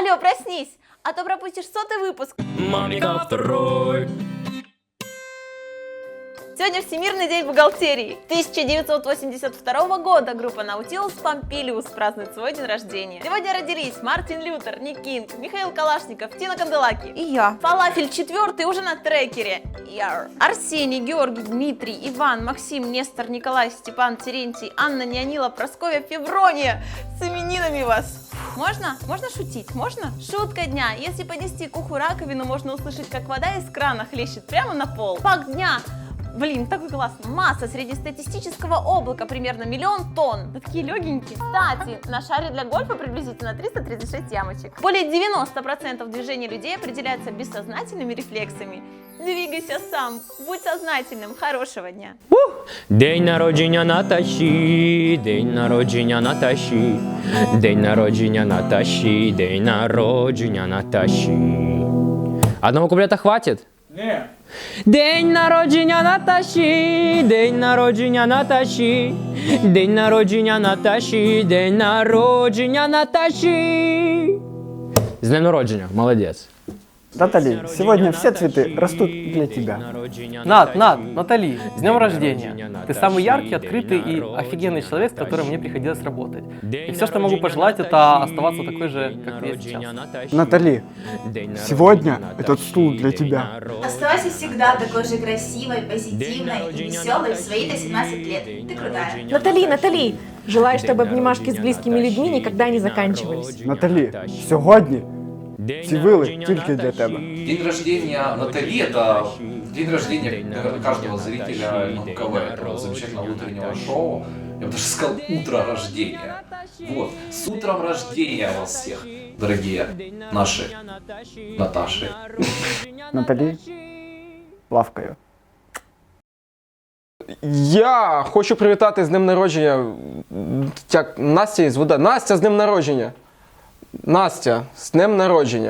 Алло, проснись, а то пропустишь сотый выпуск. Мамика второй. Сегодня Всемирный день бухгалтерии. 1982 года группа Наутилус Помпилиус празднует свой день рождения. Сегодня родились Мартин Лютер, Ник Кинг, Михаил Калашников, Тина Канделаки. И я. Фалафель четвертый уже на трекере. Яр. Арсений, Георгий, Дмитрий, Иван, Максим, Нестор, Николай, Степан, Терентий, Анна, Неонила, Прасковья, Феврония. С именинами вас. Можно? Можно шутить? Можно? Шутка дня. Если поднести к уху раковину, можно услышать, как вода из крана хлещет прямо на пол. Факт дня. Блин, такой классно. Масса среднестатистического облака примерно миллион тонн. Да такие легенькие. Кстати, на шаре для гольфа приблизительно 336 ямочек. Более 90% движений людей определяются бессознательными рефлексами. Двигайся сам, будь сознательным. Хорошего дня. День народження Наташі, день народження Наташі, день народження Наташі, день народження Наташі. Одного куплета хватит? Не. День народження Наташі, день народження Наташі, день народження Наташі, день народження Наташі. З днем народження, молодець. Натали, сегодня все цветы растут для тебя. Над, Над, Натали, с днем рождения! Ты самый яркий, открытый и офигенный человек, с которым мне приходилось работать. И все, что могу пожелать, это оставаться такой же, как я сейчас. Натали, сегодня этот стул для тебя. Оставайся всегда такой же красивой, позитивной и веселой в свои до 17 лет. Ты крутая. Натали, Натали, желаю, чтобы обнимашки с близкими людьми никогда не заканчивались. Наталі, сьогодні ці вили тільки для тебе. День рождения Натали – это день рождения, наверное, каждого зрителя МКВ, этого замечательного утреннего шоу. Я бы даже сказал, утро рождения. Вот, с утром рождения вас всех, дорогие наши Наташи. Наталі, лавкою. Я хочу привітати з днем народження. м, Як Настя із вода. Настя з днем народження. Настя, з днем народження.